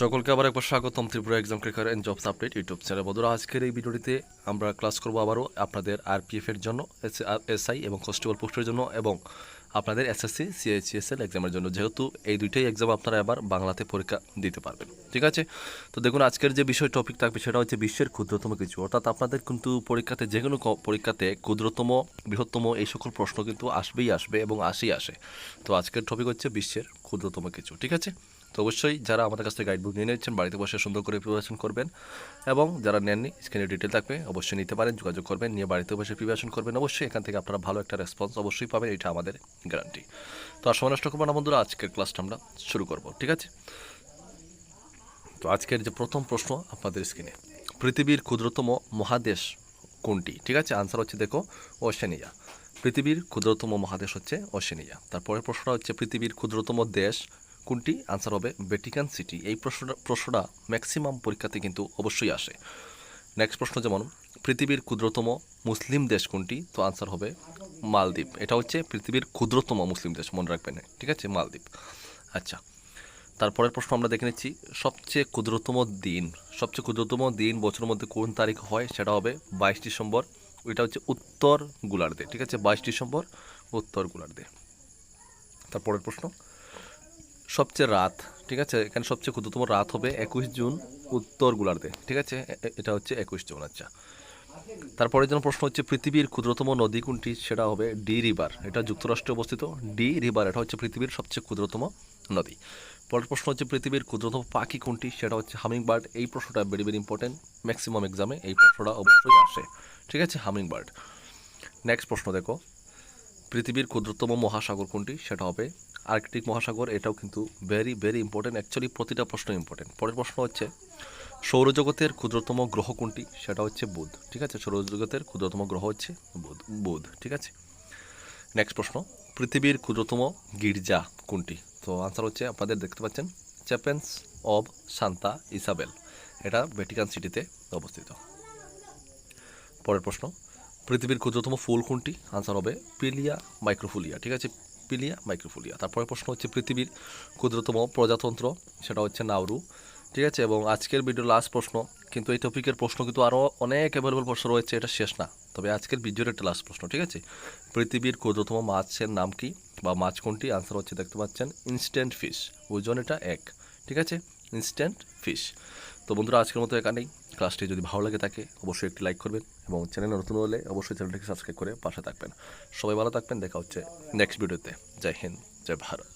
সকলকে আবার একবার স্বাগতম Tripura exam career and jobs update YouTube channel বন্ধুরা, আজকের এই ভিডিওটিতে আমরা ক্লাস করব আবারও আপনাদের আরপিএফ এর জন্য এসআই এবং কনস্টেবল পোস্টের জন্য এবং আপনাদের এসএসসি সিএইচএসএল এক্সামের জন্য। যেহেতু এই দুইটাই এক্সাম আপনারা এবার বাংলাতে পরীক্ষা দিতে পারবেন। ঠিক আছে? তো দেখুন, আজকের যে বিষয় টপিক থাকবে সেটা হচ্ছে বিশ্বের ক্ষুদ্রতম কিছু। অর্থাৎ আপনাদের কিন্তু পরীক্ষাতে, যে কোনো পরীক্ষাতে ক্ষুদ্রতম, বৃহত্তম এই সকল প্রশ্ন কিন্তু আসবেই আসবে এবং আসেই আসে। তো আজকের টপিক হচ্ছে বিশ্বের ক্ষুদ্রতম কিছু। ঠিক আছে? তো অবশ্যই যারা আমাদের কাছ থেকে গাইডবুক নিয়ে নিচ্ছেন বাড়িতে বসে সুন্দর করে প্রিপারেশন করবেন এবং যারা নেননি স্ক্রিনে ডিটেল থাকবে, অবশ্যই নিতে পারেন, যোগাযোগ করবেন, নিয়ে বাড়িতে বসে প্রিপারেশন করবেন। অবশ্যই এখান থেকে আপনারা ভালো একটা রেসপন্স অবশ্যই পাবেন, এটা আমাদের গ্যারান্টি তো আর সময় নষ্ট করব না বন্ধুরা, আজকের ক্লাসটা আমরা শুরু করব, ঠিক আছে? তো আজকের যে প্রথম প্রশ্ন আপনাদের স্ক্রিনে পৃথিবীর ক্ষুদ্রতম মহাদেশ কোনটি? ঠিক আছে আনসার হচ্ছে দেখো, ওশেনিয়া। পৃথিবীর ক্ষুদ্রতম মহাদেশ হচ্ছে ওশেনিয়া। তারপরের প্রশ্নটা হচ্ছে, পৃথিবীর ক্ষুদ্রতম দেশ কোনটি? আনসার হবে ভ্যাটিকান সিটি এই প্রশ্নটা প্রশ্নটা ম্যাক্সিমাম পরীক্ষাতে কিন্তু অবশ্যই আসে। নেক্সট প্রশ্ন যেমন, পৃথিবীর ক্ষুদ্রতম মুসলিম দেশ কোনটি? তো আনসার হবে মালদ্বীপ। এটা হচ্ছে পৃথিবীর ক্ষুদ্রতম মুসলিম দেশ, মনে রাখবেন। ঠিক আছে? মালদ্বীপ। আচ্ছা। তারপরের প্রশ্ন আমরা দেখে নিচ্ছি, সবচেয়ে ক্ষুদ্রতম দিন, সবচেয়ে ক্ষুদ্রতম দিন বছরের মধ্যে কোন তারিখ হয়? সেটা হবে বাইশ ডিসেম্বর। ওইটা হচ্ছে উত্তর গোলার্ধে। ঠিক আছে? বাইশ ডিসেম্বর, উত্তর গোলার্ধে। তারপরের প্রশ্ন সবচেয়ে রাত, ঠিক আছে? এখানে সবচেয়ে ক্ষুদ্রতম রাত হবে একুশ জুন, উত্তর গোলার্ধে, ঠিক আছে? এটা হচ্ছে একুশ জুন আচ্ছা। তারপরের জন্য প্রশ্ন হচ্ছে, পৃথিবীর ক্ষুদ্রতম নদী কোনটি? সেটা হবে ডি রিভার, এটা যুক্তরাষ্ট্রে অবস্থিত। ডি রিভার, এটা হচ্ছে পৃথিবীর সবচেয়ে ক্ষুদ্রতম নদী। পরের প্রশ্ন হচ্ছে, পৃথিবীর ক্ষুদ্রতম পাখি কোনটি? সেটা হচ্ছে হামিং বার্ড এই প্রশ্নটা ভেরি ভেরি ইম্পর্টেন্ট ম্যাক্সিমাম এক্সামে এই প্রশ্নটা অবশ্যই আসে, ঠিক আছে হামিং বার্ড নেক্সট প্রশ্ন দেখো। পৃথিবীর ক্ষুদ্রতম মহাসাগর কোনটি? সেটা হবে আর্কটিক মহাসাগর। এটাও কিন্তু ভেরি ভেরি ইম্পর্টেন্ট অ্যাকচুয়ালি প্রতিটা প্রশ্ন ইম্পর্টেন্ট পরের প্রশ্ন হচ্ছে, সৌরজগতের ক্ষুদ্রতম গ্রহ কোনটি? সেটা হচ্ছে বুধ। ঠিক আছে? সৌরজগতের ক্ষুদ্রতম গ্রহ হচ্ছে বুধ বুধ। ঠিক আছে? নেক্সট প্রশ্ন, পৃথিবীর ক্ষুদ্রতম গির্জা কোনটি? তো আনসার হচ্ছে, আপনাদের দেখতে পাচ্ছেন চ্যাপেন্স অব সান্তা ইসাবেল এটা ভ্যাটিকান সিটিতে অবস্থিত। পরের প্রশ্ন পৃথিবীর ক্ষুদ্রতম ফুল কোনটি? আনসার হবে পিলিয়া মাইক্রোফুলিয়া, ঠিক আছে? পিলিয়া মাইক্রোফুলিয়া। তারপরে প্রশ্ন হচ্ছে পৃথিবীর ক্ষুদ্রতম প্রজাতন্ত্র, সেটা হচ্ছে নাউরু ঠিক আছে? এবং আজকের ভিডিওর লাস্ট প্রশ্ন, কিন্তু এই টপিকের প্রশ্ন কিন্তু আরও অনেক অ্যাভেলেবল প্রশ্ন রয়েছে, এটা শেষ না। তবে আজকের ভিডিওর একটা লাস্ট প্রশ্ন, ঠিক আছে? পৃথিবীর ক্ষুদ্রতম মাছের নাম কি বা মাছ কোনটি? আনসার হচ্ছে দেখতে পাচ্ছেন ইনস্ট্যান্ট ফিশ ওজন এটা এক, ঠিক আছে? ইনস্ট্যান্ট ফিশ তো বন্ধুরা, আজকের মতো এখানেই। ক্লাসটি যদি ভালো লাগে থাকে, অবশ্যই একটি লাইক করবেন এবং চ্যানেল নতুন হলে অবশ্যই চ্যানেলটিকে সাবস্ক্রাইব করে পাশে থাকবেন। সবাই ভালো থাকবেন, দেখা হচ্ছে নেক্সট ভিডিওতে। জয় হিন্দ, জয় ভারত।